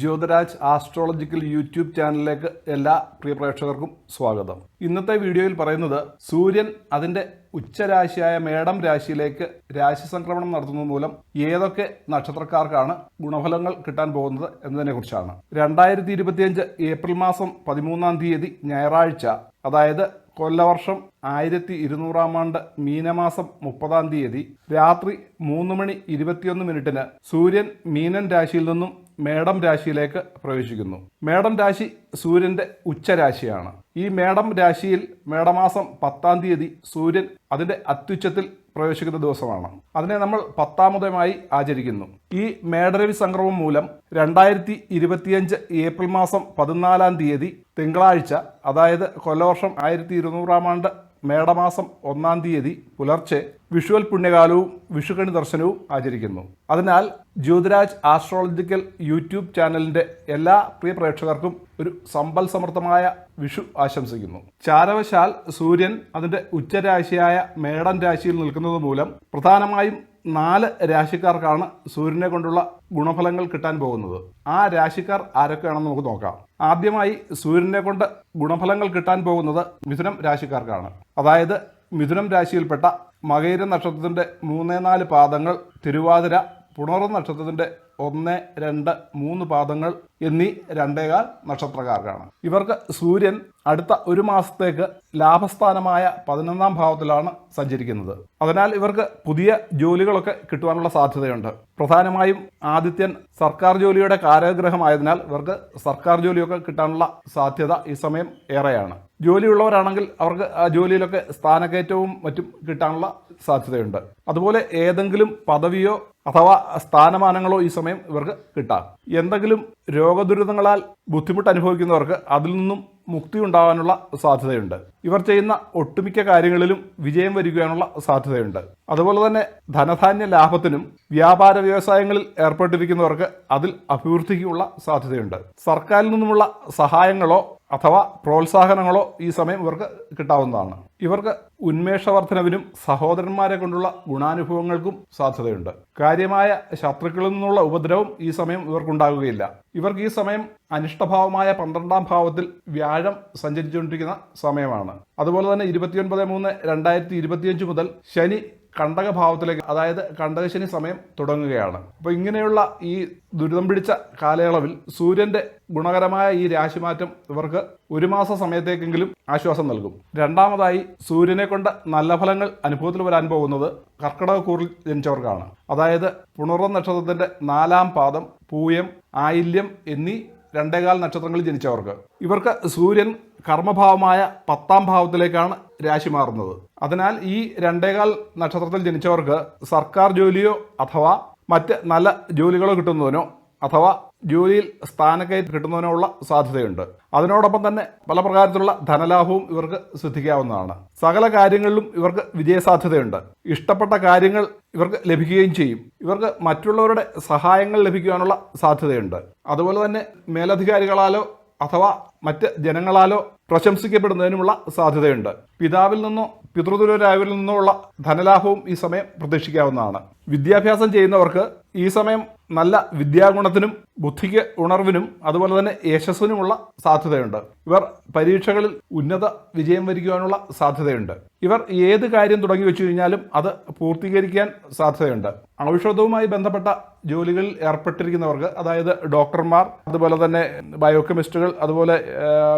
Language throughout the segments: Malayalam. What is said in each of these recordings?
ജ്യോതിരാജ് ആസ്ട്രോളജിക്കൽ യൂട്യൂബ് ചാനലിലേക്ക് എല്ലാ പ്രിയ പ്രേക്ഷകർക്കും സ്വാഗതം. ഇന്നത്തെ വീഡിയോയിൽ പറയുന്നത് സൂര്യൻ അതിന്റെ ഉച്ചരാശിയായ മേടം രാശിയിലേക്ക് രാശി സംക്രമണം നടത്തുന്നത് മൂലം ഏതൊക്കെ നക്ഷത്രക്കാർക്കാണ് ഗുണഫലങ്ങൾ കിട്ടാൻ പോകുന്നത് എന്നതിനെ കുറിച്ചാണ്. രണ്ടായിരത്തി ഇരുപത്തിയഞ്ച് ഏപ്രിൽ മാസം പതിമൂന്നാം തീയതി ഞായറാഴ്ച അതായത് കൊല്ലവർഷം ആയിരത്തി ഇരുന്നൂറാം ആണ്ട് മീനമാസം മുപ്പതാം തീയതി രാത്രി മൂന്ന് മണി ഇരുപത്തിയൊന്ന് മിനിറ്റിന് സൂര്യൻ മീനൻ രാശിയിൽ നിന്നും മേടം രാശിയിലേക്ക് പ്രവേശിക്കുന്നു. മേടം രാശി സൂര്യന്റെ ഉച്ചരാശിയാണ്. ഈ മേടം രാശിയിൽ മേടമാസം പത്താം തീയതി സൂര്യൻ അതിന്റെ അത്യുച്ചത്തിൽ പ്രവേശിക്കുന്ന ദിവസമാണ്. അതിനെ നമ്മൾ പത്താമതമായി ആചരിക്കുന്നു. ഈ മേടരവി സംക്രമം മൂലം രണ്ടായിരത്തി ഇരുപത്തിയഞ്ച് ഏപ്രിൽ മാസം പതിനാലാം തീയതി തിങ്കളാഴ്ച അതായത് കൊല്ലവർഷം ആയിരത്തി ഇരുന്നൂറാം ആണ്ട് മേടമാസം ഒന്നാം തീയതി പുലർച്ചെ വിഷുവൽ പുണ്യകാലവും വിഷുക്കണി ദർശനവും ആചരിക്കുന്നു. അതിനാൽ ജ്യോതിരാജ് ആസ്ട്രോളജിക്കൽ യൂട്യൂബ് ചാനലിന്റെ എല്ലാ പ്രിയ പ്രേക്ഷകർക്കും ഒരു സമ്പൽ സമൃദ്ധമായ വിഷു ആശംസിക്കുന്നു. ചാരവശാൽ സൂര്യൻ അതിന്റെ ഉച്ചരാശിയായ മേടൻ രാശിയിൽ നിൽക്കുന്നത് മൂലം പ്രധാനമായും നാല് രാശിക്കാർക്കാണ് സൂര്യനെ കൊണ്ടുള്ള ഗുണഫലങ്ങൾ കിട്ടാൻ പോകുന്നത്. ആ രാശിക്കാർ ആരൊക്കെയാണെന്ന് നമുക്ക് നോക്കാം. ആദ്യമായി സൂര്യനെ കൊണ്ട് ഗുണഫലങ്ങൾ കിട്ടാൻ പോകുന്നത് മിഥുനം രാശിക്കാർക്കാണ്. അതായത് മിഥുനം രാശിയിൽപ്പെട്ട മകൈര നക്ഷത്രത്തിന്റെ മൂന്നേ നാല് പാദങ്ങൾ തിരുവാതിര പുണർ നക്ഷത്രത്തിന്റെ ഒന്ന് രണ്ട് മൂന്ന് പാദങ്ങൾ എന്നീ രണ്ടേകാൽ നക്ഷത്രക്കാർക്കാണ്. ഇവർക്ക് സൂര്യൻ അടുത്ത ഒരു മാസത്തേക്ക് ലാഭസ്ഥാനമായ പതിനൊന്നാം ഭാവത്തിലാണ് സഞ്ചരിക്കുന്നത്. അതിനാൽ ഇവർക്ക് പുതിയ ജോലികളൊക്കെ കിട്ടുവാനുള്ള സാധ്യതയുണ്ട്. പ്രധാനമായും ആദിത്യൻ സർക്കാർ ജോലിയുടെ കാരാഗ്രഹമായതിനാൽ ഇവർക്ക് സർക്കാർ ജോലിയൊക്കെ കിട്ടാനുള്ള സാധ്യത ഈ സമയം ഏറെയാണ്. ജോലിയുള്ളവരാണെങ്കിൽ അവർക്ക് ആ ജോലിയിലൊക്കെ സ്ഥാനക്കയറ്റവും മറ്റും കിട്ടാനുള്ള സാധ്യതയുണ്ട്. അതുപോലെ ഏതെങ്കിലും പദവിയോ അഥവാ സ്ഥാനമാനങ്ങളോ ഈ സമയം ഇവർക്ക് കിട്ടാം. എന്തെങ്കിലും രോഗദുരിതങ്ങളാൽ ബുദ്ധിമുട്ട് അനുഭവിക്കുന്നവർക്ക് അതിൽ നിന്നും മുക്തി ഉണ്ടാകാനുള്ള സാധ്യതയുണ്ട്. ഇവർ ചെയ്യുന്ന ഒട്ടുമിക്ക കാര്യങ്ങളിലും വിജയം വരിക്കാനുള്ള സാധ്യതയുണ്ട്. അതുപോലെ തന്നെ ധനധാന്യ ലാഭത്തിനും വ്യാപാര വ്യവസായങ്ങളിൽ ഏർപ്പെട്ടിരിക്കുന്നവർക്ക് അതിൽ അഭിവൃദ്ധിക്കുള്ള സാധ്യതയുണ്ട്. സർക്കാരിൽ നിന്നുമുള്ള സഹായങ്ങളോ അഥവാ പ്രോത്സാഹനങ്ങളോ ഈ സമയം ഇവർക്ക് കിട്ടാവുന്നതാണ്. ഇവർക്ക് ഉന്മേഷവർദ്ധനവിനും സഹോദരന്മാരെ കൊണ്ടുള്ള ഗുണാനുഭവങ്ങൾക്കും സാധ്യതയുണ്ട്. കാര്യമായ ശത്രുക്കളിൽ നിന്നുള്ള ഉപദ്രവം ഈ സമയം ഇവർക്കുണ്ടാകുകയില്ല. ഇവർക്ക് ഈ സമയം അനിഷ്ടഭാവമായ പന്ത്രണ്ടാം ഭാവത്തിൽ വ്യാഴം സഞ്ചരിച്ചുകൊണ്ടിരിക്കുന്ന സമയമാണ്. അതുപോലെ തന്നെ ഇരുപത്തിയൊൻപത് മൂന്ന് രണ്ടായിരത്തി ഇരുപത്തിയഞ്ച് മുതൽ ശനി കണ്ടകഭാവത്തിലേക്ക് അതായത് കണ്ടകശനി സമയം തുടങ്ങുകയാണ്. അപ്പോൾ ഇങ്ങനെയുള്ള ഈ ദുരിതം പിടിച്ച കാലയളവിൽ സൂര്യന്റെ ഗുണകരമായ ഈ രാശിമാറ്റം ഇവർക്ക് ഒരു മാസ സമയത്തേക്കെങ്കിലും ആശ്വാസം നൽകും. രണ്ടാമതായി സൂര്യനെ കൊണ്ട് നല്ല ഫലങ്ങൾ അനുഭവത്തിൽ വരാൻ പോകുന്നത് കർക്കിടക കൂറിൽ ജനിച്ചവർക്കാണ്. അതായത് പുണർവ നക്ഷത്രത്തിന്റെ നാലാം പാദം പൂയം ആയില്യം എന്നീ രണ്ടേകാൽ നക്ഷത്രങ്ങളിൽ ജനിച്ചവർക്ക്. ഇവർക്ക് സൂര്യൻ കർമ്മഭാവമായ പത്താം ഭാവത്തിലേക്കാണ് രാശി മാറുന്നത്. അതിനാൽ ഈ രണ്ടേകാൽ നക്ഷത്രത്തിൽ ജനിച്ചവർക്ക് സർക്കാർ ജോലിയോ അഥവാ മറ്റ് നല്ല ജോലികളോ കിട്ടുന്നതിനോ അഥവാ ജോലിയിൽ സ്ഥാനക്കയറ്റം കിട്ടുന്നതിനോ ഉള്ള സാധ്യതയുണ്ട്. അതിനോടൊപ്പം തന്നെ പല പ്രകാരത്തിലുള്ള ധനലാഭവും ഇവർക്ക് സിദ്ധിക്കാവുന്നതാണ്. സകല കാര്യങ്ങളിലും ഇവർക്ക് വിജയസാധ്യതയുണ്ട് ഇഷ്ടപ്പെട്ട കാര്യങ്ങൾ ഇവർക്ക് ലഭിക്കുകയും ചെയ്യും. ഇവർക്ക് മറ്റുള്ളവരുടെ സഹായങ്ങൾ ലഭിക്കുവാനുള്ള സാധ്യതയുണ്ട്. അതുപോലെ തന്നെ മേലധികാരികളാലോ അഥവാ മറ്റ് ജനങ്ങളാലോ പ്രശംസിക്കപ്പെടുന്നതിനുമുള്ള സാധ്യതയുണ്ട്. പിതാവിൽ നിന്നോ പിതൃതുലരായവരിൽ നിന്നോ ഉള്ള ധനലാഭവും ഈ സമയം പ്രതീക്ഷിക്കാവുന്നതാണ്. വിദ്യാഭ്യാസം ചെയ്യുന്നവർക്ക് ഈ സമയം നല്ല വിദ്യാഗുണത്തിനും ബുദ്ധിക്ക് ഉണർവിനും അതുപോലെ തന്നെ യശസ്സിനുമുള്ള സാധ്യതയുണ്ട്. ഇവർ പരീക്ഷകളിൽ ഉന്നത വിജയം വരിക്കുവാനുള്ള സാധ്യതയുണ്ട്. ഇവർ ഏത് കാര്യം തുടങ്ങി വെച്ചു കഴിഞ്ഞാലും അത് പൂർത്തീകരിക്കാൻ സാധ്യതയുണ്ട്. ഔഷധവുമായി ബന്ധപ്പെട്ട ജോലികളിൽ ഏർപ്പെട്ടിരിക്കുന്നവർക്ക് അതായത് ഡോക്ടർമാർ അതുപോലെ തന്നെ ബയോകെമിസ്റ്റുകൾ അതുപോലെ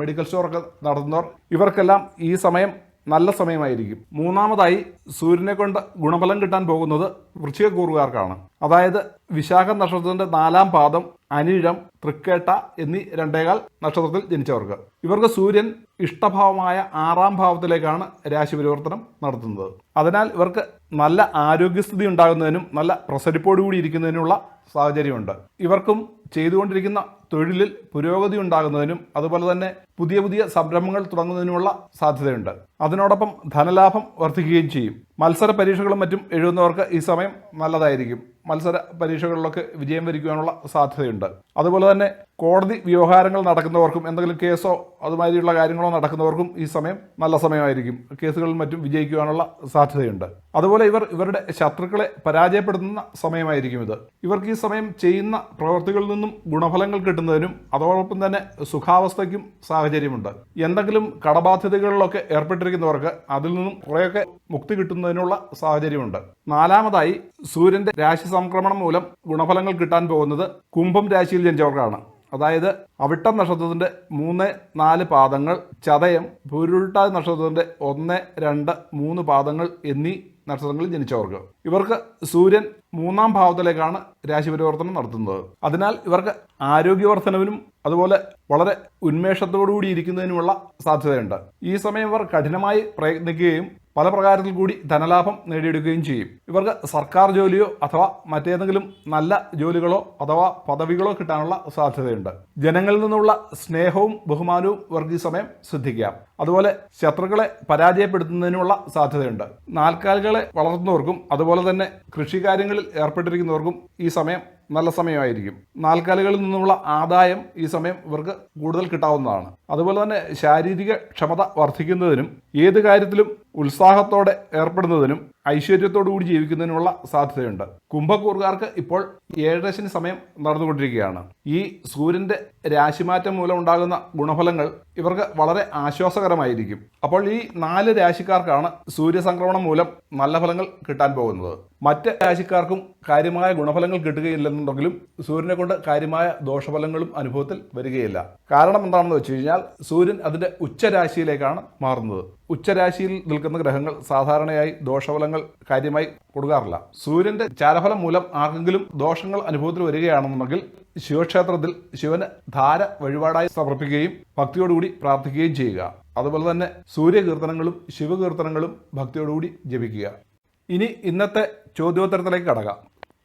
മെഡിക്കൽ സ്റ്റോറൊക്കെ നടത്തുന്നവർ ഇവർക്കെല്ലാം ഈ സമയം നല്ല സമയമായിരിക്കും. മൂന്നാമതായി സൂര്യനെ കൊണ്ട് ഗുണഫലം കിട്ടാൻ പോകുന്നത് വൃശ്ചികക്കൂറുകാർക്കാണ്. അതായത് വിശാഖ നക്ഷത്രത്തിന്റെ നാലാം പാദം അനിഴം തൃക്കേട്ട എന്നീ രണ്ടേകാൽ നക്ഷത്രത്തിൽ ജനിച്ചവർക്ക്. ഇവർക്ക് സൂര്യൻ ഇഷ്ടഭാവമായ ആറാം ഭാവത്തിലേക്കാണ് രാശി പരിവർത്തനം നടത്തുന്നത്. അതിനാൽ ഇവർക്ക് നല്ല ആരോഗ്യസ്ഥിതി ഉണ്ടാകുന്നതിനും നല്ല പ്രസരിപ്പോടുകൂടി ഇരിക്കുന്നതിനുള്ള സാഹചര്യമുണ്ട്. ഇവർക്കും ചെയ്തുകൊണ്ടിരിക്കുന്ന തൊഴിലിൽ പുരോഗതി ഉണ്ടാകുന്നതിനും അതുപോലെ തന്നെ പുതിയ പുതിയ സംരംഭങ്ങൾ തുടങ്ങുന്നതിനുമുള്ള സാധ്യതയുണ്ട്. അതിനോടൊപ്പം ധനലാഭം വർദ്ധിക്കുകയും ചെയ്യും. മത്സര പരീക്ഷകളും മറ്റും എഴുതുന്നവർക്ക് ഈ സമയം നല്ലതായിരിക്കും. മത്സര പരീക്ഷകളിലൊക്കെ വിജയം വരിക്കുവാനുള്ള സാധ്യതയുണ്ട്. അതുപോലെ തന്നെ കോടതി വ്യവഹാരങ്ങൾ നടക്കുന്നവർക്കും എന്തെങ്കിലും കേസോ അതുമാതിരിയുള്ള കാര്യങ്ങളോ നടക്കുന്നവർക്കും ഈ സമയം നല്ല സമയമായിരിക്കും. കേസുകളിൽ മറ്റും വിജയിക്കുവാനുള്ള സാധ്യതയുണ്ട്. അതുപോലെ ഇവർ ഇവരുടെ ശത്രുക്കളെ പരാജയപ്പെടുത്തുന്ന സമയമായിരിക്കും ഇത്. ഇവർക്ക് ഈ സമയം ചെയ്യുന്ന പ്രവർത്തികളിൽ നിന്നും ഗുണഫലങ്ങൾ കിട്ടുന്നതിനും അതോടൊപ്പം തന്നെ സുഖാവസ്ഥയ്ക്കും സാഹചര്യമുണ്ട്. എന്തെങ്കിലും കടബാധ്യതകളിലൊക്കെ ഏർപ്പെട്ടിരിക്കുന്നവർക്ക് അതിൽ നിന്നും കുറേയൊക്കെ മുക്തി കിട്ടുന്നതിനുള്ള സാഹചര്യമുണ്ട്. നാലാമതായി സൂര്യന്റെ രാശി സംക്രമണം മൂലം ഗുണഫലങ്ങൾ കിട്ടാൻ പോകുന്നത് കുംഭം രാശിയിൽ ജനിച്ചവർക്കാണ്. അതായത് അവിട്ടം നക്ഷത്രത്തിന്റെ മൂന്ന് നാല് പാദങ്ങൾ ചതയം പൂരുരുട്ടാതി നക്ഷത്രത്തിന്റെ ഒന്ന് രണ്ട് മൂന്ന് പാദങ്ങൾ എന്നീ നക്ഷത്രങ്ങളിൽ ജനിച്ചവർക്ക്. ഇവർക്ക് സൂര്യൻ മൂന്നാം ഭാവത്തിലേക്കാണ് രാശി പരിവർത്തനം നടത്തുന്നത്. അതിനാൽ ഇവർക്ക് ആരോഗ്യവർദ്ധനവിനും അതുപോലെ വളരെ ഉന്മേഷത്തോടുകൂടി ഇരിക്കുന്നതിനുമുള്ള സാധ്യതയുണ്ട്. ഈ സമയം ഇവർ കഠിനമായി പ്രയത്നിക്കുകയും പല പ്രകാരത്തിൽ കൂടി ധനലാഭം നേടിയെടുക്കുകയും ചെയ്യും. ഇവർക്ക് സർക്കാർ ജോലിയോ അഥവാ മറ്റേതെങ്കിലും നല്ല ജോലികളോ അഥവാ പദവികളോ കിട്ടാനുള്ള സാധ്യതയുണ്ട്. ജനങ്ങളിൽ നിന്നുള്ള സ്നേഹവും ബഹുമാനവും ഇവർക്ക് സമയം ശ്രദ്ധിക്കാം. അതുപോലെ ശത്രുക്കളെ പരാജയപ്പെടുത്തുന്നതിനുള്ള സാധ്യതയുണ്ട്. നാൽക്കാലികളെ വളർത്തുന്നവർക്കും അതുപോലെ തന്നെ കൃഷികാര്യങ്ങളിൽ ഏർപ്പെട്ടിരിക്കുന്നവർക്കും ഈ സമയം നല്ല സമയമായിരിക്കും. നാൽക്കാലികളിൽ നിന്നുള്ള ആദായം ഈ സമയം ഇവർക്ക് കൂടുതൽ കിട്ടാവുന്നതാണ്. അതുപോലെ തന്നെ ശാരീരിക ക്ഷമത വർദ്ധിക്കുന്നതിനും ഏത് കാര്യത്തിലും ഉത്സാഹത്തോടെ ഏർപ്പെടുന്നതിനും ഐശ്വര്യത്തോടുകൂടി ജീവിക്കുന്നതിനുമുള്ള സാധ്യതയുണ്ട്. കുംഭക്കൂറുകാർക്ക് ഇപ്പോൾ ഏഴരശനി സമയം നടന്നുകൊണ്ടിരിക്കുകയാണ്. ഈ സൂര്യന്റെ രാശിമാറ്റം മൂലം ഉണ്ടാകുന്ന ഗുണഫലങ്ങൾ ഇവർക്ക് വളരെ ആശ്വാസകരമായിരിക്കും. അപ്പോൾ ഈ നാല് രാശിക്കാർക്കാണ് സൂര്യസംക്രമണം മൂലം നല്ല ഫലങ്ങൾ കിട്ടാൻ പോകുന്നത്. മറ്റ് രാശിക്കാർക്കും കാര്യമായ ഗുണഫലങ്ങൾ കിട്ടുകയില്ലെന്നുണ്ടെങ്കിലും സൂര്യനെ കൊണ്ട് കാര്യമായ ദോഷഫലങ്ങളും അനുഭവത്തിൽ വരികയില്ല. കാരണം എന്താണെന്ന് വെച്ച് കഴിഞ്ഞാൽ സൂര്യൻ അതിന്റെ ഉച്ചരാശിയിലേക്കാണ് മാറുന്നത്. ഉച്ചരാശിയിൽ നിൽക്കുന്ന ഗ്രഹങ്ങൾ സാധാരണയായി ദോഷഫലങ്ങൾ കാര്യമായി കൊടുക്കാറില്ല. സൂര്യന്റെ ചാരഫലം മൂലം ആർക്കെങ്കിലും ദോഷങ്ങൾ അനുഭവത്തിൽ വരികയാണെന്നുണ്ടെങ്കിൽ ശിവക്ഷേത്രത്തിൽ ശിവന് ധാര വഴിപാടായി സമർപ്പിക്കുകയും ഭക്തിയോടുകൂടി പ്രാർത്ഥിക്കുകയും ചെയ്യുക. അതുപോലെ തന്നെ സൂര്യകീർത്തനങ്ങളും ശിവകീർത്തനങ്ങളും ഭക്തിയോടുകൂടി ജപിക്കുക. ഇനി ഇന്നത്തെ ചോദ്യോത്തരത്തിലേക്ക് കടക്കാം.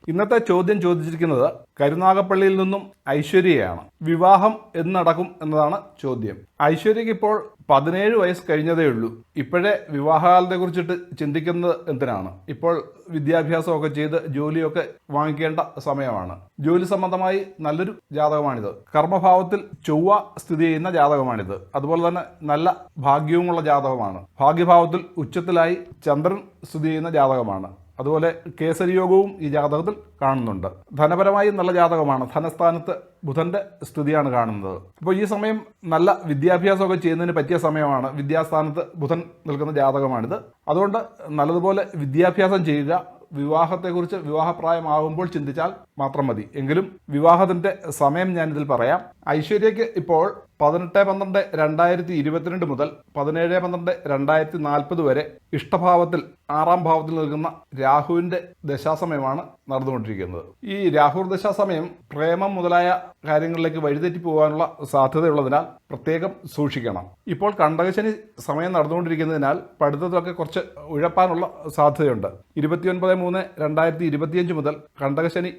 ഇന്നത്തെ ചോദ്യം ചോദിച്ചിരിക്കുന്നത് കരുനാഗപ്പള്ളിയിൽ നിന്നും ഐശ്വര്യയാണ്. വിവാഹം എന്ന് നടക്കും എന്നതാണ് ചോദ്യം. ഐശ്വര്യയ്ക്ക് ഇപ്പോൾ പതിനേഴ് വയസ്സ് കഴിഞ്ഞതേ ഉള്ളൂ. ഇപ്പോഴേ വിവാഹകാലത്തെ കുറിച്ചിട്ട് ചിന്തിക്കുന്നത് എന്തിനാണ്? ഇപ്പോൾ വിദ്യാഭ്യാസമൊക്കെ ചെയ്ത് ജോലിയൊക്കെ വാങ്ങിക്കേണ്ട സമയമാണ്. ജോലി സംബന്ധമായി നല്ലൊരു ജാതകമാണിത്. കർമ്മഭാവത്തിൽ ചൊവ്വ സ്ഥിതി ചെയ്യുന്ന ജാതകമാണിത്. അതുപോലെ തന്നെ നല്ല ഭാഗ്യവുമുള്ള ജാതകമാണ്. ഭാഗ്യഭാവത്തിൽ ഉച്ചത്തിലായി ചന്ദ്രൻ സ്ഥിതി ചെയ്യുന്ന ജാതകമാണ്. അതുപോലെ കേസരി യോഗവും ഈ ജാതകത്തിൽ കാണുന്നുണ്ട്. ധനപരമായി നല്ല ജാതകമാണ്. ധനസ്ഥാനത്ത് ബുധന്റെ സ്ഥിതിയാണ് കാണുന്നത്. അപ്പോൾ ഈ സമയം നല്ല വിദ്യാഭ്യാസമൊക്കെ ചെയ്യുന്നതിന് പറ്റിയ സമയമാണ്. വിദ്യാസ്ഥാനത്ത് ബുധൻ നിൽക്കുന്ന ജാതകമാണിത്. അതുകൊണ്ട് നല്ലതുപോലെ വിദ്യാഭ്യാസം ചെയ്യുക വിവാഹത്തെക്കുറിച്ച് വിവാഹപ്രായമാകുമ്പോൾ ചിന്തിച്ചാൽ മാത്രം മതി. എങ്കിലും വിവാഹത്തിന്റെ സമയം ഞാനിതിൽ പറയാം. ഐശ്വര്യയ്ക്ക് ഇപ്പോൾ പതിനെട്ട് പന്ത്രണ്ട് രണ്ടായിരത്തി ഇരുപത്തിരണ്ട് മുതൽ പതിനേഴ് പന്ത്രണ്ട് രണ്ടായിരത്തി നാൽപ്പത് വരെ ഇഷ്ടഭാവത്തിൽ ആറാം ഭാവത്തിൽ നിൽക്കുന്ന രാഹുവിന്റെ ദശാസമയമാണ് നടന്നുകൊണ്ടിരിക്കുന്നത്. ഈ രാഹു ദശാസമയം പ്രേമം മുതലായ കാര്യങ്ങളിലേക്ക് വഴിതെറ്റി പോകാനുള്ള സാധ്യതയുള്ളതിനാൽ പ്രത്യേകം സൂക്ഷിക്കണം. ഇപ്പോൾ കണ്ടകശനി സമയം നടന്നുകൊണ്ടിരിക്കുന്നതിനാൽ പഠിത്തത്തിലൊക്കെ കുറച്ച് ഉഴപ്പാനുള്ള സാധ്യതയുണ്ട്. ഇരുപത്തിയൊൻപത് മൂന്ന് രണ്ടായിരത്തി ഇരുപത്തിയഞ്ച് മുതൽ കണ്ടകശനി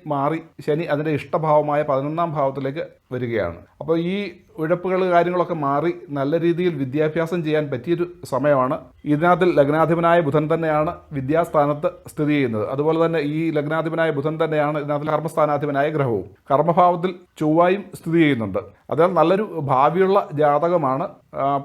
ശനി അതിന്റെ ഇഷ്ടഭാവമായ പതിനൊന്നാം ഭാവത്തിലേക്ക് വരികയാണ്. അപ്പോൾ ഈ ഉഴപ്പുകൾ കാര്യങ്ങളൊക്കെ മാറി നല്ല രീതിയിൽ വിദ്യാഭ്യാസം ചെയ്യാൻ പറ്റിയൊരു സമയമാണ്. ഇതിനകത്തിൽ ലഗ്നാധിപനായ ബുധൻ തന്നെയാണ് വിദ്യാസ്ഥാനത്ത് സ്ഥിതി ചെയ്യുന്നത്. അതുപോലെ തന്നെ ഈ ലഗ്നാധിപനായ ബുധൻ തന്നെയാണ് ഇതിനകത്തിൽ കർമ്മസ്ഥാനാധിപനായ ഗ്രഹവും. കർമ്മഭാവത്തിൽ ചൊവ്വായും സ്ഥിതി ചെയ്യുന്നുണ്ട്. അതിനാൽ നല്ലൊരു ഭാവിയുള്ള ജാതകമാണ്.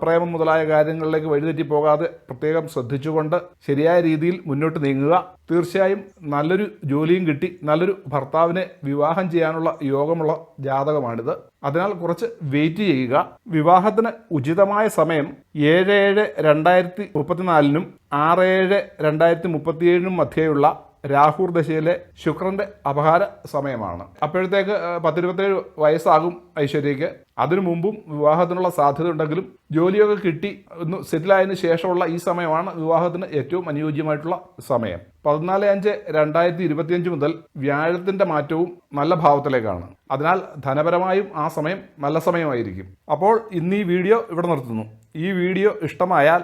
പ്രേമം മുതലായ കാര്യങ്ങളിലേക്ക് വഴിതെറ്റി പോകാതെ പ്രത്യേകം ശ്രദ്ധിച്ചുകൊണ്ട് ശരിയായ രീതിയിൽ മുന്നോട്ട് നീങ്ങുക. തീർച്ചയായും നല്ലൊരു ജോലിയും കിട്ടി. നല്ലൊരു ഭർത്താവിനെ വിവാഹം ചെയ്യാനുള്ള യോഗമുള്ള ജാതകമാണിത്. അതിനാൽ കുറച്ച് വെയിറ്റ് ചെയ്യുക. വിവാഹത്തിന് ഉചിതമായ സമയം ഏഴ് ഏഴ് രണ്ടായിരത്തി മുപ്പത്തിനാലിനും ആറ് ഏഴ് രണ്ടായിരത്തി മുപ്പത്തിയേഴിനും മധ്യേയുള്ള രാഹുർ ദശയിലെ ശുക്രന്റെ അപഹാര സമയമാണ്. അപ്പോഴത്തേക്ക് പത്തിരുപത്തേഴ് വയസ്സാകും ഐശ്വര്യയ്ക്ക്. അതിനു മുമ്പും വിവാഹത്തിനുള്ള സാധ്യത ഉണ്ടെങ്കിലും ജോലിയൊക്കെ കിട്ടി ഒന്ന് സെറ്റിലായതിനു ശേഷമുള്ള ഈ സമയമാണ് വിവാഹത്തിന് ഏറ്റവും അനുയോജ്യമായിട്ടുള്ള സമയം. പതിനാല് അഞ്ച് രണ്ടായിരത്തി ഇരുപത്തിയഞ്ച് മുതൽ വ്യാഴത്തിന്റെ മാറ്റവും നല്ല ഭാവത്തിലേക്കാണ്. അതിനാൽ ധനപരമായും ആ സമയം നല്ല സമയമായിരിക്കും. അപ്പോൾ ഇന്ന് ഈ വീഡിയോ ഇവിടെ നിർത്തുന്നു. ഈ വീഡിയോ ഇഷ്ടമായാൽ